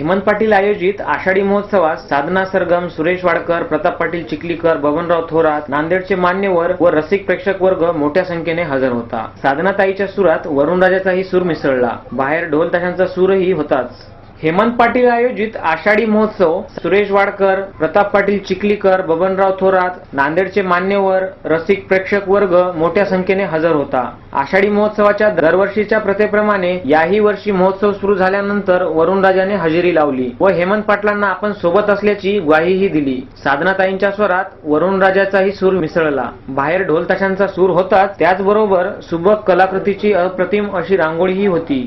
हेमंत पाटील आयोजित आषाढी महोत्सवात साधना सरगम सुरेश वाडकर प्रताप पाटील चिखलीकर बबनराव थोरात नांदेडचे मान्यवर व रसिक प्रेक्षक वर्ग मोठ्या संख्येने हजर होता. साधनाताईच्या सुरात वरुणराजाचाही सूर मिसळला. बाहेर ढोल ताशांचा सूरही होताच. हेमंत पाटील आयोजित आषाढी महोत्सव सुरेश वाडकर प्रताप पाटील चिखलीकर बबनराव थोरात नांदेडचे मान्यवर रसिक प्रेक्षक वर्ग मोठ्या संख्येने हजर होता. आषाढी महोत्सवाच्या दरवर्षीच्या प्रथेप्रमाणे याही वर्षी महोत्सव सुरू झाल्यानंतर वरुणराजाने हजेरी लावली व हेमंत पाटलांना आपण सोबत असल्याची ग्वाहीही दिली. साधनाताईंच्या स्वरात वरुणराजाचाही सूर मिसळला. बाहेर ढोलताशांचा सूर होताच त्याचबरोबर सुबक कलाकृतीची अप्रतिम अशी रांगोळीही होती.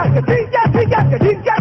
got your team, yes, he got your team, yes.